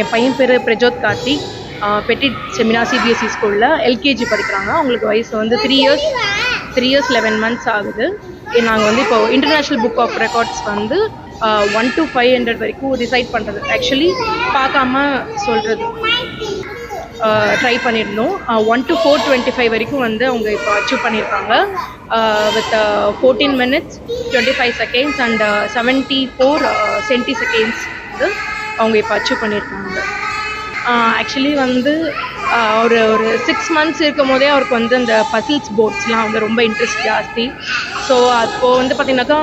என் பையன் பேர் Prajoth Karthi. Petit Seminar CBSE ஸ்கூலில் எல்கேஜி படிக்கிறாங்க. அவங்களுக்கு வயசு வந்து three years three years eleven months ஆகுது. நாங்கள் வந்து இப்போ இன்டர்நேஷ்னல் புக் ஆஃப் ரெக்கார்ட்ஸ் வந்து ஒன் டு ஃபைவ் ஹண்ட்ரட் வரைக்கும் டிசைட் பண்ணுறது ஆக்சுவலி பார்க்காம சொல்கிறது ட்ரை பண்ணியிருந்தோம். One to four twenty five வரைக்கும் வந்து அவங்க இப்போ அச்சீவ் பண்ணியிருக்காங்க. With fourteen minutes twenty five seconds and seventy four centiseconds வந்து அவங்க இப்போ அச்சீவ் பண்ணியிருக்காங்க ஆக்சுவலி வந்து ஒரு ஒரு சிக்ஸ் மந்த்ஸ் இருக்கும் போதே அவருக்கு வந்து அந்த பசில்ஸ் போர்ட்ஸ்லாம் வந்து ரொம்ப இன்ட்ரெஸ்ட் ஜாஸ்தி. ஸோ அப்போது வந்து பார்த்திங்கனாக்கா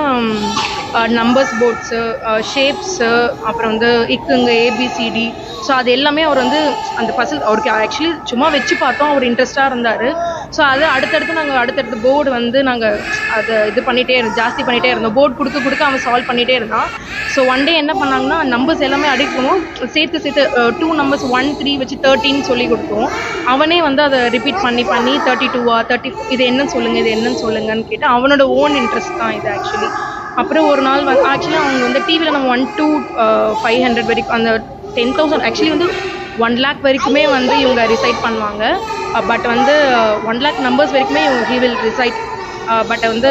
நம்பர்ஸ் போர்ட்ஸு ஷேப்ஸு அப்புறம் வந்து இக்குங்க ஏபிசிடி ஸோ அது எல்லாமே அவர் வந்து அந்த பசில் அவருக்கு ஆக்சுவலி சும்மா வச்சு பார்த்தோம். அவர் இன்ட்ரெஸ்ட்டாக இருந்தார். ஸோ அது அடுத்தடுத்து நாங்கள் அடுத்தடுத்து போர்டு வந்து நாங்கள் அதை இது பண்ணிகிட்டே இருந்தோம் ஜாஸ்தி பண்ணிகிட்டே இருந்தோம். போர்டு கொடுக்க கொடுக்க அவன் சால்வ் பண்ணிகிட்டே இருந்தான். ஸோ ஒன் டே என்ன பண்ணாங்கன்னா நம்பர்ஸ் எல்லாமே அடிக்கணும் சேர்த்து சேர்த்து டூ நம்பர்ஸ் ஒன் த்ரீ வச்சு தேர்ட்டின்னு சொல்லி கொடுத்தோம் அவனே வந்து அதை ரிப்பீட் பண்ணி பண்ணி தேர்ட்டி டூவா தேர்ட்டி இது என்னன்னு சொல்லுங்கள் இது என்னன்னு சொல்லுங்கன்னு கேட்டு அவனோட ஓன் இன்ட்ரெஸ்ட் தான் இது ஆக்சுவலி அப்புறம் ஒரு நாள் வந்து ஆக்சுவலி அவங்க வந்து டிவியில் நம்ம ஒன் டூ ஃபைவ் ஹண்ட்ரட் வரைக்கும் அந்த டென் தௌசண்ட் ஆக்சுவலி வந்து ஒன் லேக் வரைக்குமே வந்து இவங்க ரிசைட் பண்ணுவாங்க. Uh, பட் வந்து ஒன் லேக் நம்பர்ஸ் வரைக்குமே இவங்க ஹீ வில் ரிசைட் பட் வந்து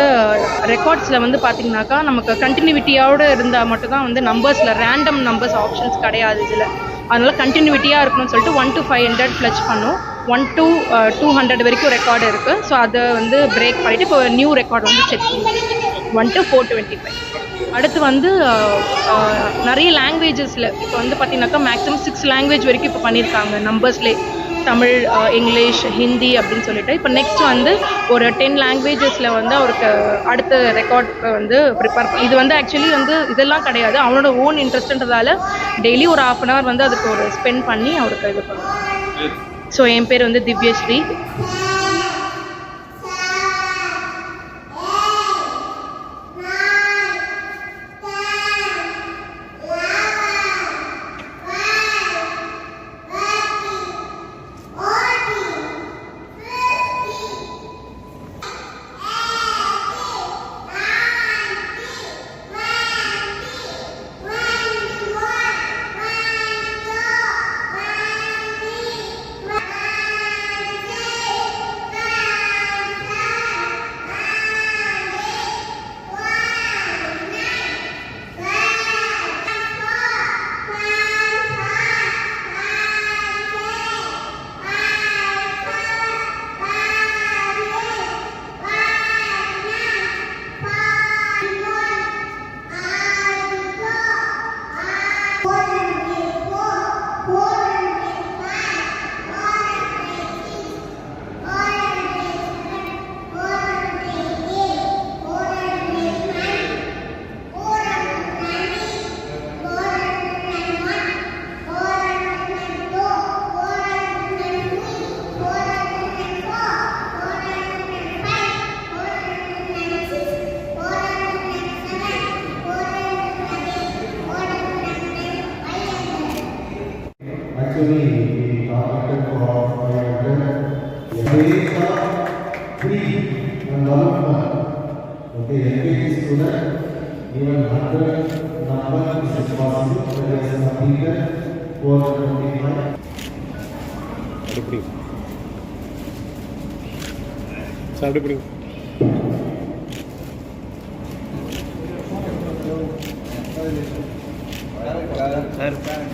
ரெக்கார்ட்ஸில் வந்து பார்த்திங்கனாக்கா நமக்கு கண்டினியூட்டியோடு இருந்தால் மட்டும்தான் வந்து நம்பர்ஸில் ரேண்டம் நம்பர்ஸ் ஆப்ஷன்ஸ் கிடையாது இதில். அதனால் கண்டினியூட்டியாக இருக்கணும்னு சொல்லிட்டு one to five hundred flush பண்ணும். ஒன் டு டூ ஹண்ட்ரட் வரைக்கும் ரெக்கார்டு இருக்குது ஸோ அதை வந்து பிரேக் பண்ணிவிட்டு இப்போ நியூ ரெக்கார்டு வந்து check one to four twenty five அடுத்து வந்து uh, uh, நிறைய லாங்குவேஜஸில் இப்போ வந்து பார்த்திங்கனாக்கா மேக்ஸிமம் சிக்ஸ் லாங்குவேஜ் வரைக்கும் இப்போ பண்ணியிருக்காங்க நம்பர்ஸ்லேயே தமிழ் இங்கிலீஷ் ஹிந்தி அப்படின்னு சொல்லிட்டு இப்போ நெக்ஸ்ட் வந்து ஒரு டென் லாங்குவேஜஸில் வந்து அவருக்கு அடுத்த ரெக்கார்ட் வந்து ப்ரிப்பேர் இது வந்து ஆக்சுவலி வந்து இதெல்லாம் கிடையாது. அவனோட ஓன் இன்ட்ரெஸ்ட்ன்றதால டெய்லி ஒரு ஆஃப் அன் ஹவர் வந்து அதுக்கு ஒரு ஸ்பெண்ட் பண்ணி அவருக்கு இது பண்ணுவோம் ஸோ என் பேர் வந்து Divyashree. activity in the Department of Environment. There are three development. Okay, every student, even 100 number is possible. There is a period for 25. Degree. Sabe degree. Sir.